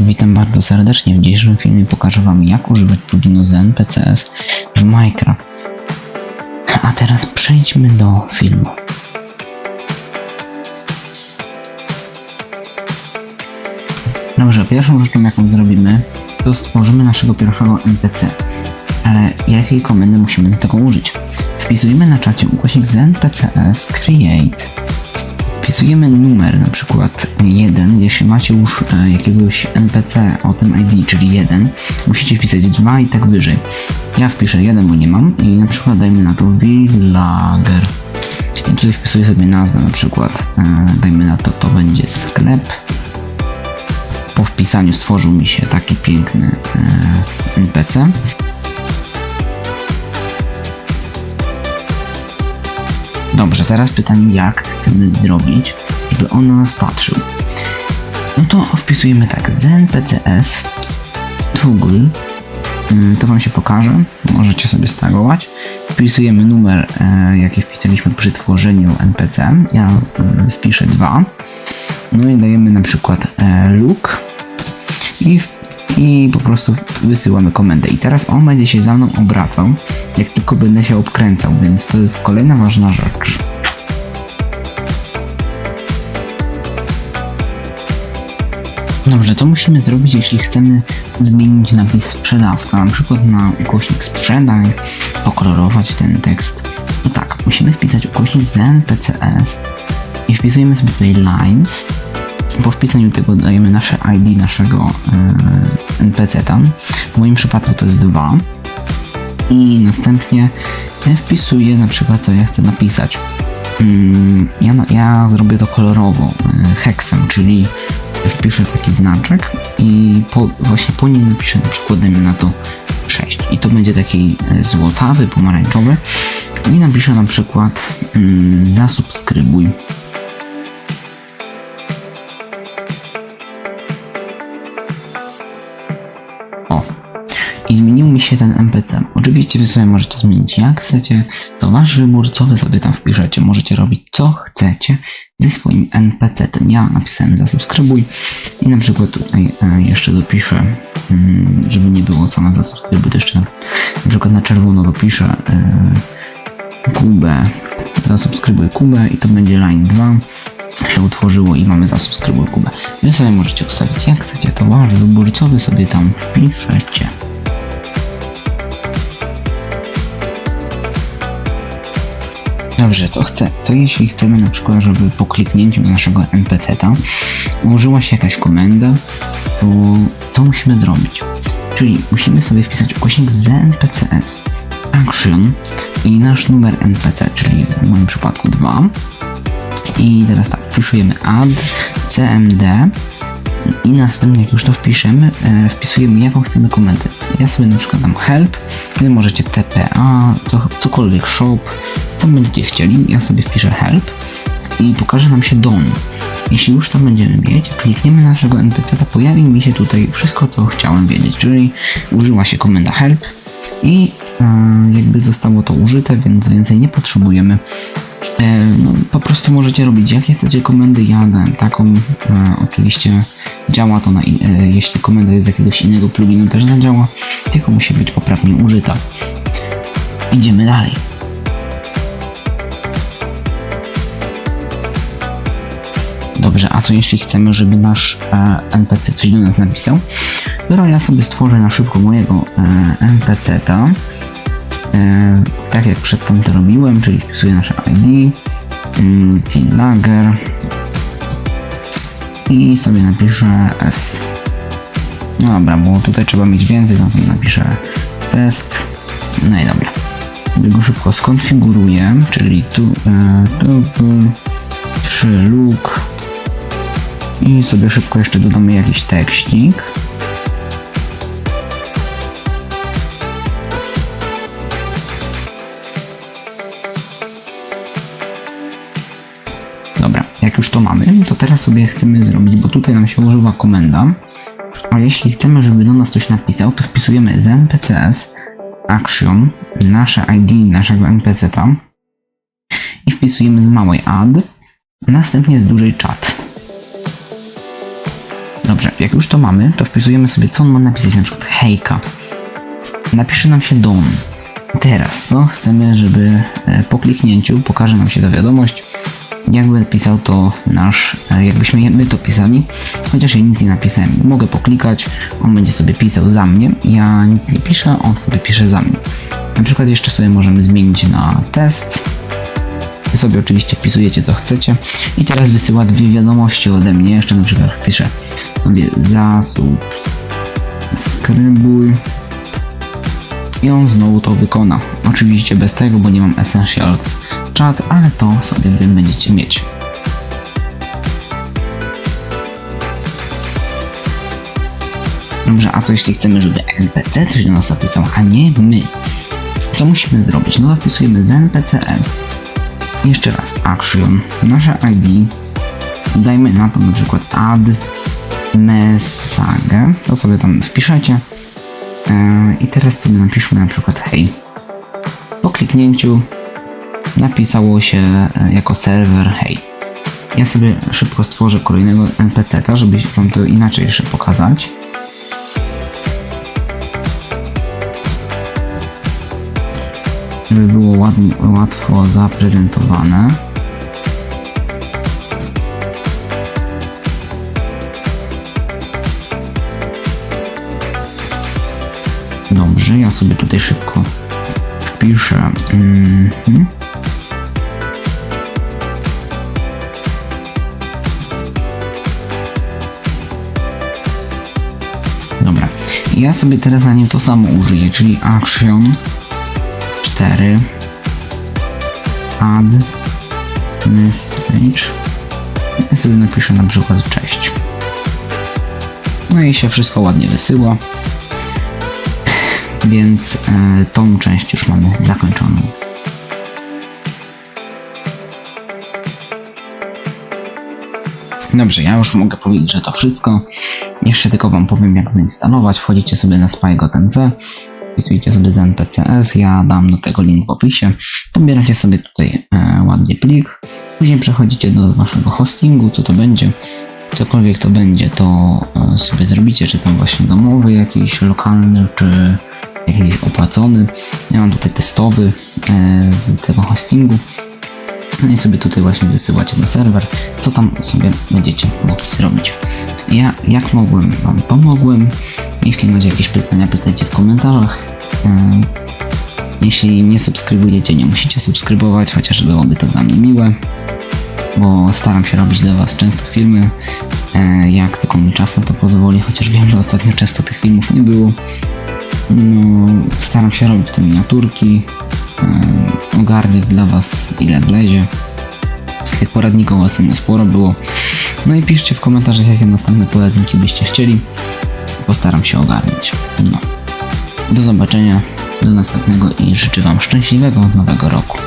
Witam bardzo serdecznie. W dzisiejszym filmie pokażę Wam jak używać pluginu z NPCS w Minecraft. A teraz przejdźmy do filmu. Dobrze, pierwszą rzeczą jaką zrobimy, to stworzymy naszego pierwszego NPC. Ale jakiej komendy musimy do tego użyć? Wpisujemy na czacie ukośnik z NPCS create wpisujemy numer, na przykład 1, jeśli macie już e, jakiegoś NPC o tym ID, czyli 1, musicie wpisać 2 i tak wyżej. Ja wpiszę 1, bo nie mam i na przykład dajmy na to villager. I tutaj wpisuję sobie nazwę, na przykład e, dajmy na to, to będzie sklep. Po wpisaniu stworzył mi się taki piękny e, NPC. Dobrze, teraz pytanie, jak chcemy zrobić, żeby on na nas patrzył. No to wpisujemy tak, znpcs Google, Ym, to Wam się pokaże, możecie sobie stagować. Wpisujemy numer, e, jaki wpisaliśmy przy tworzeniu NPC, ja y, wpiszę 2. No i dajemy na przykład e, look i, i po prostu wysyłamy komendę. I teraz on będzie się za mną obracał, jak tylko będę się obkręcał, więc to jest kolejna ważna rzecz. Dobrze, co musimy zrobić, jeśli chcemy zmienić napis sprzedawca, na przykład na ukośnik sprzedaj, pokolorować ten tekst? No tak, musimy wpisać ukośnik z NPCS i wpisujemy sobie tutaj lines. Po wpisaniu tego dajemy nasze ID naszego yy, NPC tam. W moim przypadku to jest 2. I następnie wpisuję na przykład co ja chcę napisać. Mm, ja, ja zrobię to kolorowo, yy, heksem, czyli wpiszę taki znaczek i po, właśnie po nim napiszę na przykład dajmy na to 6 i to będzie taki e, złotawy, pomarańczowy i napiszę na przykład mm, zasubskrybuj się ten NPC. Oczywiście wy sobie możecie zmienić jak chcecie, to wasz wybór, co wy sobie tam wpiszecie. Możecie robić co chcecie ze swoim NPC-tem. Ja napisałem zasubskrybuj i na przykład tutaj e, jeszcze dopiszę, mm, żeby nie było same zasubskrybuj, to jeszcze na, przykład na czerwono dopiszę e, Kubę, zasubskrybuj Kubę i to będzie line 2 się utworzyło i mamy zasubskrybuj Kubę. Wy sobie możecie ustawić jak chcecie, to wasz wybór, co wy sobie tam wpiszecie. Dobrze, co chcę? Co jeśli chcemy na przykład, żeby po kliknięciu na naszego NPC-ta użyła się jakaś komenda, to co musimy zrobić? Czyli musimy sobie wpisać ukośnik z NPCS action i nasz numer NPC, czyli w moim przypadku 2. I teraz tak, wpisujemy add cmd i następnie jak już to wpiszemy, e, wpisujemy jaką chcemy komendę. Ja sobie na przykład dam help, wy możecie tpa, co, cokolwiek shop, co będziecie chcieli. Ja sobie wpiszę help i pokaże nam się dom. Jeśli już to będziemy mieć, klikniemy na naszego NPC, to pojawi mi się tutaj wszystko, co chciałem wiedzieć, czyli użyła się komenda help i e, jakby zostało to użyte, więc więcej nie potrzebujemy. E, no, po prostu możecie robić jakie chcecie komendy, ja dałem taką, e, oczywiście działa to na, e, jeśli komenda jest z jakiegoś innego pluginu też zadziała, tylko musi być poprawnie użyta. Idziemy dalej. Dobrze, a co jeśli chcemy, żeby nasz e, NPC coś do nas napisał? Teraz ja sobie stworzę na szybko mojego e, NPC-ta. E, tak jak przedtem to robiłem, czyli wpisuję nasze ID, mm, Finlager i sobie napiszę S. No dobra, bo tutaj trzeba mieć więcej, no sobie napiszę test. No i dobra. Sobie go szybko skonfiguruję, czyli tu, e, tu, tu 3 look i sobie szybko jeszcze dodamy jakiś tekstik. Dobra, jak już to mamy, to teraz sobie chcemy zrobić, bo tutaj nam się używa komenda, a jeśli chcemy, żeby do nas coś napisał, to wpisujemy z npcs action, nasze ID naszego npc-ta i wpisujemy z małej add, następnie z dużej chat. Dobrze, jak już to mamy, to wpisujemy sobie, co on ma napisać, na przykład hejka. Napisze nam się dom. Teraz, co chcemy, żeby e, po kliknięciu pokaże nam się ta wiadomość, jakby pisał to nasz, e, jakbyśmy my to pisali, chociaż ja nic nie napisałem. Mogę poklikać, on będzie sobie pisał za mnie, ja nic nie piszę, on sobie pisze za mnie. Na przykład jeszcze sobie możemy zmienić na test. Wy sobie oczywiście wpisujecie co chcecie i teraz wysyła dwie wiadomości ode mnie. Jeszcze na przykład wpiszę sobie zasubskrybuj i on znowu to wykona. Oczywiście bez tego, bo nie mam Essentials Chat, ale to sobie wy będziecie mieć. Dobrze, a co jeśli chcemy, żeby NPC coś do nas napisał, a nie my? Co musimy zrobić? No to wpisujemy z NPCS. Jeszcze raz action, nasze ID. Dajmy na to na przykład add message. To sobie tam wpiszecie. Yy, I teraz sobie napiszmy na przykład hej. Po kliknięciu napisało się e, jako serwer hej. Ja sobie szybko stworzę kolejnego NPC-ta, żeby wam to inaczej jeszcze pokazać. Ładnie, łatwo zaprezentowane. Dobrze, ja sobie tutaj szybko wpiszę. Mhm. Dobra, ja sobie teraz na nim to samo użyję, czyli action 4 add message. Ja sobie napiszę na przykład cześć. No i się wszystko ładnie wysyła. Więc e, tą część już mamy zakończoną. Dobrze, ja już mogę powiedzieć, że to wszystko. Jeszcze tylko Wam powiem, jak zainstalować. Wchodzicie sobie na Spygo.mc, wpisujecie sobie z NPCS, ja dam do tego link w opisie. Pobieracie sobie tutaj e, ładnie plik, później przechodzicie do Waszego hostingu, co to będzie. Cokolwiek to będzie, to e, sobie zrobicie, czy tam właśnie domowy jakiś, lokalny, czy jakiś opłacony. Ja mam tutaj testowy e, z tego hostingu. No i sobie tutaj właśnie wysyłacie na serwer, co tam sobie będziecie mogli zrobić. Ja jak mogłem Wam pomogłem. Jeśli macie jakieś pytania, pytajcie w komentarzach. Ym, Jeśli nie subskrybujecie, nie musicie subskrybować, chociaż byłoby to dla mnie miłe, bo staram się robić dla Was często filmy, e, jak tylko mi czas na to pozwoli, chociaż wiem, że ostatnio często tych filmów nie było. No, staram się robić te miniaturki, em, ogarniać dla Was ile wlezie. Tych poradników ostatnio sporo było. No i piszcie w komentarzach, jakie następne poradniki byście chcieli. Postaram się ogarniać. No. Do zobaczenia, do następnego i życzę Wam szczęśliwego nowego roku.